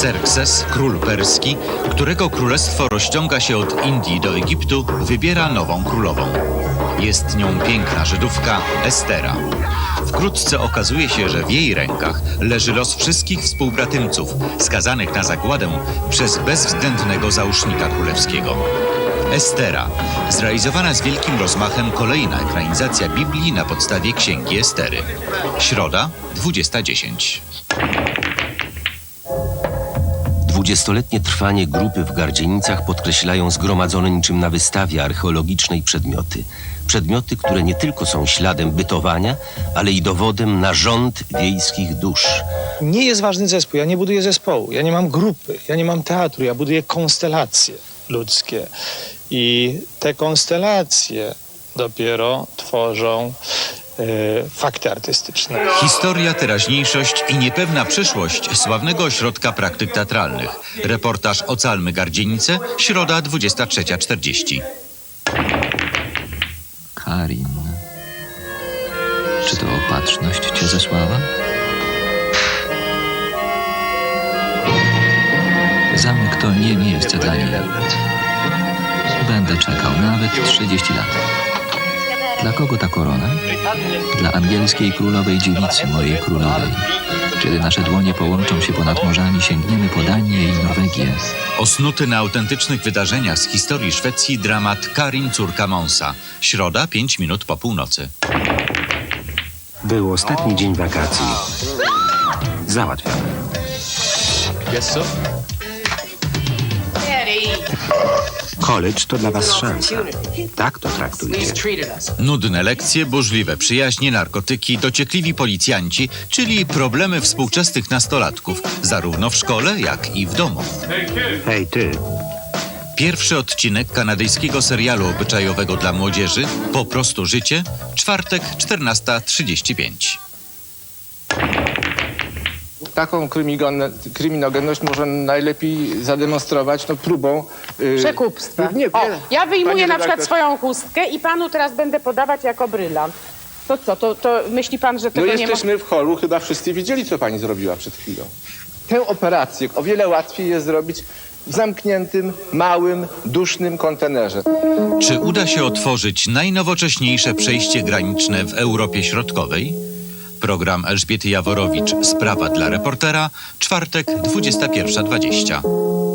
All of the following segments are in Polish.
Xerxes, król perski, którego królestwo rozciąga się od Indii do Egiptu, wybiera nową królową. Jest nią piękna Żydówka Estera. Wkrótce okazuje się, że w jej rękach leży los wszystkich współbratymców skazanych na zagładę przez bezwzględnego załóżnika królewskiego. Estera, zrealizowana z wielkim rozmachem kolejna ekranizacja Biblii na podstawie księgi Estery. Środa, 20.10. Dwudziestoletnie trwanie grupy w Gardzienicach podkreślają zgromadzone niczym na wystawie archeologicznej przedmioty. Przedmioty, które nie tylko są śladem bytowania, ale i dowodem na rząd wiejskich dusz. Nie jest ważny zespół, ja nie buduję zespołu, ja nie mam grupy, ja nie mam teatru, ja buduję konstelacje ludzkie. I te konstelacje dopiero tworzą fakty artystyczne. Historia, teraźniejszość i niepewna przyszłość sławnego ośrodka praktyk teatralnych. Reportaż Ocalmy Gardzienice, środa 23.40. Karin. Czy to opatrzność cię zesłała? Zamek to nie miejsce dla niej. Będę czekał nawet 30 lat. Dla kogo ta korona? Dla angielskiej królowej dziewicy, mojej królowej. Kiedy nasze dłonie połączą się ponad morzami, sięgniemy po Danię i Norwegię. Osnuty na autentycznych wydarzeniach z historii Szwecji dramat Karin córka Monsa. Środa, 5 minut po północy. Był ostatni dzień wakacji. Załatwiamy. College to dla was szansa. Tak to traktujcie. Nudne lekcje, burzliwe przyjaźnie, narkotyki, dociekliwi policjanci, czyli problemy współczesnych nastolatków, zarówno w szkole, jak i w domu. Hej ty, Pierwszy odcinek kanadyjskiego serialu obyczajowego dla młodzieży Po prostu życie, czwartek 14.35. Taką kryminogenność można najlepiej zademonstrować no, próbą... yy, Przekupstwa. Nie, o, ja wyjmuję Pani na przykład swoją chustkę i panu teraz będę podawać jako brylant. To co, to, to myśli pan, że No tego nie ma... jesteśmy w holu, chyba wszyscy widzieli, co pani zrobiła przed chwilą. Tę operację o wiele łatwiej jest zrobić w zamkniętym, małym, dusznym kontenerze. Czy uda się otworzyć najnowocześniejsze przejście graniczne w Europie Środkowej? Program Elżbiety Jaworowicz Sprawa dla reportera, czwartek 21.20.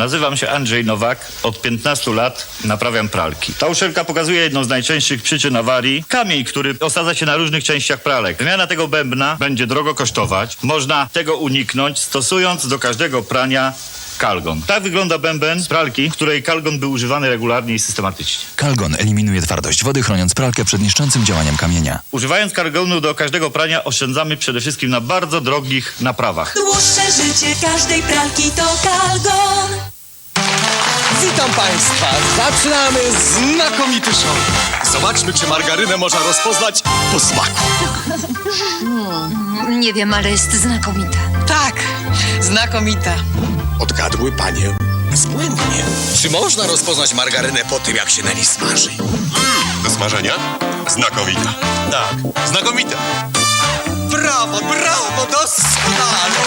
Nazywam się Andrzej Nowak. Od 15 lat naprawiam pralki. Ta uszczelka pokazuje jedną z najczęstszych przyczyn awarii. Kamień, który osadza się na różnych częściach pralek. Wymiana tego bębna będzie drogo kosztować. Można tego uniknąć, stosując do każdego prania kalgon. Tak wygląda bęben z pralki, w której kalgon był używany regularnie i systematycznie. Kalgon eliminuje twardość wody, chroniąc pralkę przed niszczącym działaniem kamienia. Używając kalgonu do każdego prania oszczędzamy przede wszystkim na bardzo drogich naprawach. Dłuższe życie każdej pralki to Kalgon. Witam Państwa! Zaczynamy znakomity show. Zobaczmy, czy margarynę można rozpoznać po smaku. Nie wiem, ale jest znakomita. Tak, znakomita. Odgadły Panie błędnie. Czy można rozpoznać margarynę po tym, jak się na niej smaży? Do smażenia? Znakomita. Tak, znakomita. Brawo, brawo, doskonale!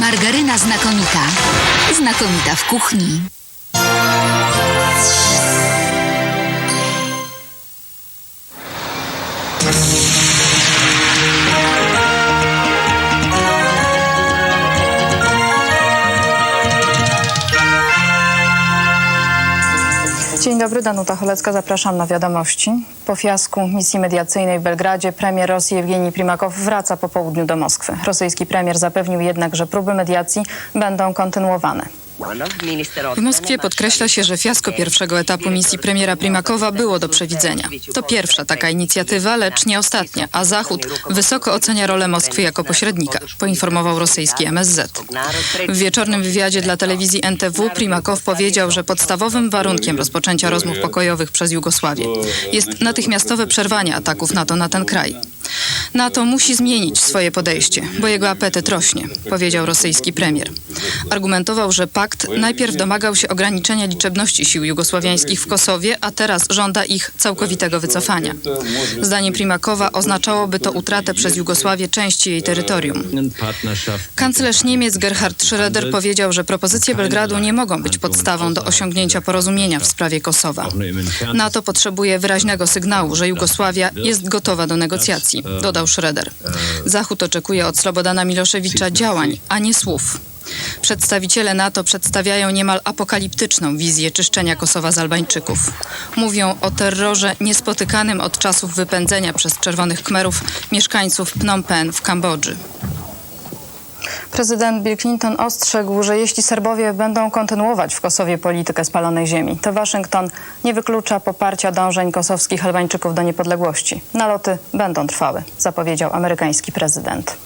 Margaryna znakomita. Znakomita w kuchni. Dzień dobry, Danuta Cholecka, zapraszam na wiadomości. Po fiasku misji mediacyjnej w Belgradzie premier Rosji Jewgeni Primakow wraca po południu do Moskwy. Rosyjski premier zapewnił jednak, że próby mediacji będą kontynuowane. W Moskwie podkreśla się, że fiasko pierwszego etapu misji premiera Primakowa było do przewidzenia. To pierwsza taka inicjatywa, lecz nie ostatnia, a Zachód wysoko ocenia rolę Moskwy jako pośrednika, poinformował rosyjski MSZ. W wieczornym wywiadzie dla telewizji NTW Primakow powiedział, że podstawowym warunkiem rozpoczęcia rozmów pokojowych przez Jugosławię jest natychmiastowe przerwanie ataków NATO na ten kraj. NATO musi zmienić swoje podejście, bo jego apetyt rośnie, powiedział rosyjski premier. Argumentował, że pakt najpierw domagał się ograniczenia liczebności sił jugosławiańskich w Kosowie, a teraz żąda ich całkowitego wycofania. Zdaniem Primakowa oznaczałoby to utratę przez Jugosławię części jej terytorium. Kanclerz Niemiec Gerhard Schröder powiedział, że propozycje Belgradu nie mogą być podstawą do osiągnięcia porozumienia w sprawie Kosowa. NATO potrzebuje wyraźnego sygnału, że Jugosławia jest gotowa do negocjacji, dodał Schröder. Zachód oczekuje od Slobodana Miloszewicza działań, a nie słów. Przedstawiciele NATO przedstawiają niemal apokaliptyczną wizję czyszczenia Kosowa z Albańczyków. Mówią o terrorze niespotykanym od czasów wypędzenia przez Czerwonych Kmerów mieszkańców Phnom Penh w Kambodży. Prezydent Bill Clinton ostrzegł, że jeśli Serbowie będą kontynuować w Kosowie politykę spalonej ziemi, to Waszyngton nie wyklucza poparcia dążeń kosowskich Albańczyków do niepodległości. Naloty będą trwały, zapowiedział amerykański prezydent.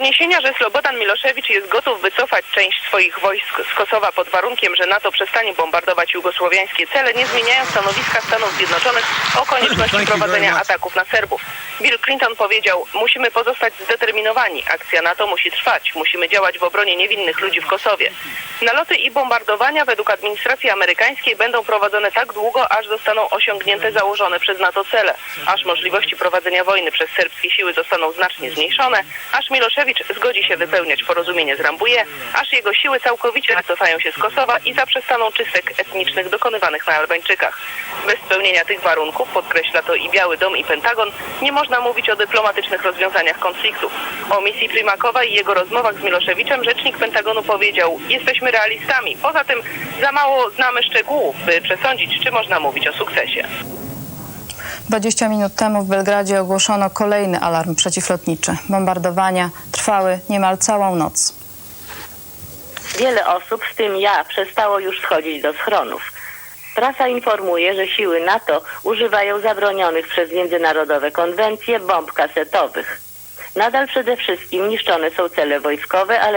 Doniesienia, że Slobodan Miloszewicz jest gotów wycofać część swoich wojsk z Kosowa pod warunkiem, że NATO przestanie bombardować jugosłowiańskie cele, nie zmieniają stanowiska Stanów Zjednoczonych o konieczności prowadzenia ataków na Serbów. Bill Clinton powiedział, musimy pozostać zdeterminowani, akcja NATO musi trwać, musimy działać w obronie niewinnych ludzi w Kosowie. Naloty i bombardowania według administracji amerykańskiej będą prowadzone tak długo, aż zostaną osiągnięte założone przez NATO cele, aż możliwości prowadzenia wojny przez serbskie siły zostaną znacznie zmniejszone, aż Miloszewicz zgodzi się wypełniać porozumienie z Rambuje, aż jego siły całkowicie wycofają się z Kosowa i zaprzestaną czystek etnicznych dokonywanych na Albańczykach. Bez spełnienia tych warunków, podkreśla to i Biały Dom i Pentagon, nie można mówić o dyplomatycznych rozwiązaniach konfliktów. O misji Primakowa i jego rozmowach z Miloszewiczem rzecznik Pentagonu powiedział, jesteśmy realistami. Poza tym za mało znamy szczegółów, by przesądzić, czy można mówić o sukcesie. 20 minut temu w Belgradzie ogłoszono kolejny alarm przeciwlotniczy. Bombardowania trwały niemal całą noc. Wiele osób, w tym ja, przestało już schodzić do schronów. Prasa informuje, że siły NATO używają zabronionych przez międzynarodowe konwencje bomb kasetowych. Nadal przede wszystkim niszczone są cele wojskowe, ale